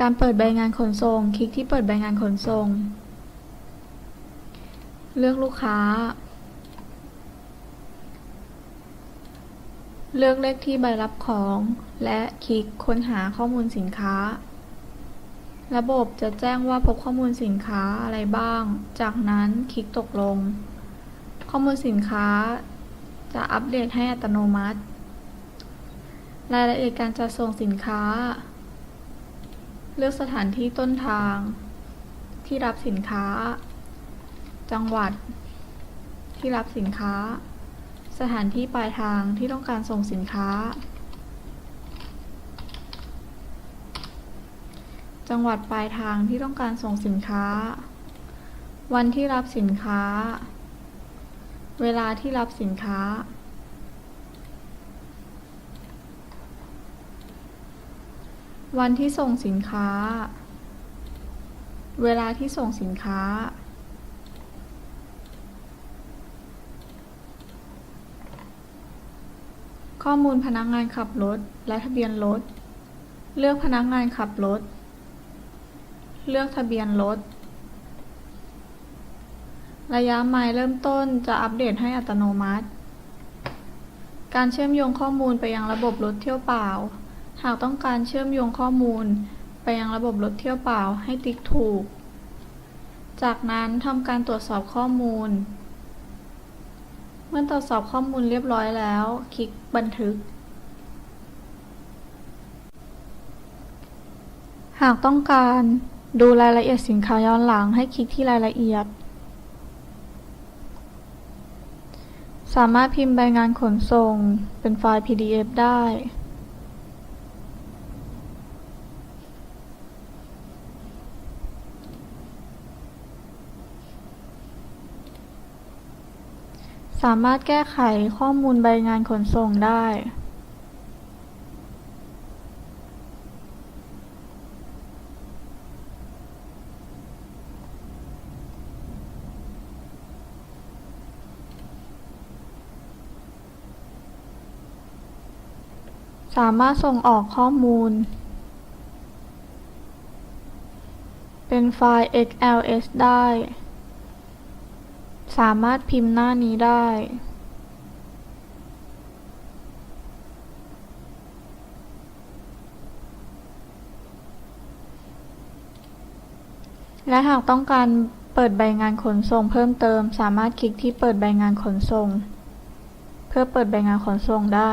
การเปิดใบงานขนส่ง คลิกที่เปิดใบงานขนส่ง เลือกลูกค้า เลือกเลขที่ใบรับของ และคลิกค้นหาข้อมูลสินค้า ระบบจะแจ้งว่าพบข้อมูลสินค้าอะไรบ้าง จากนั้นคลิกตกลง ข้อมูลสินค้าจะอัปเดตให้อัตโนมัติ รายละเอียดการจัดส่งสินค้า เลือกสถานที่ต้นทาง ที่รับสินค้า จังหวัด ที่รับสินค้า สถานที่ปลายทางที่ต้องการส่งสินค้า จังหวัดปลายทางที่ต้องการส่งสินค้า วันที่รับสินค้า เวลาที่รับสินค้า วันที่ส่งสินค้า เวลาที่ส่งสินค้า ข้อมูลพนักงานขับรถ และทะเบียนรถ เลือกพนักงานขับรถ เลือกทะเบียนรถ ระยะไมล์เริ่มต้นจะอัปเดตให้อัตโนมัติ การเชื่อมโยงข้อมูลไปยังระบบรถเที่ยวเปล่า หากต้องการเชื่อมโยงข้อมูล ไปยังระบบรถเที่ยวเปล่าให้ติ๊กถูก จากนั้นทำการตรวจสอบข้อมูล เมื่อตรวจสอบข้อมูลเรียบร้อยแล้ว คลิกบันทึก หากต้องการดูรายละเอียดสินค้าย้อนหลังให้คลิกที่รายละเอียด สามารถพิมพ์ใบงานขนส่งเป็นไฟล์ PDF ได้ สามารถแก้ไขข้อมูลใบงานขนส่งได้สามารถส่งออกข้อมูล เป็นไฟล์ XLS ได้ สามารถพิมพ์หน้านี้ได้และหากต้องการเปิดใบงานขนส่งเพิ่มเติม สามารถคลิกที่เปิดใบงานขนส่ง เพื่อเปิดใบงานขนส่งได้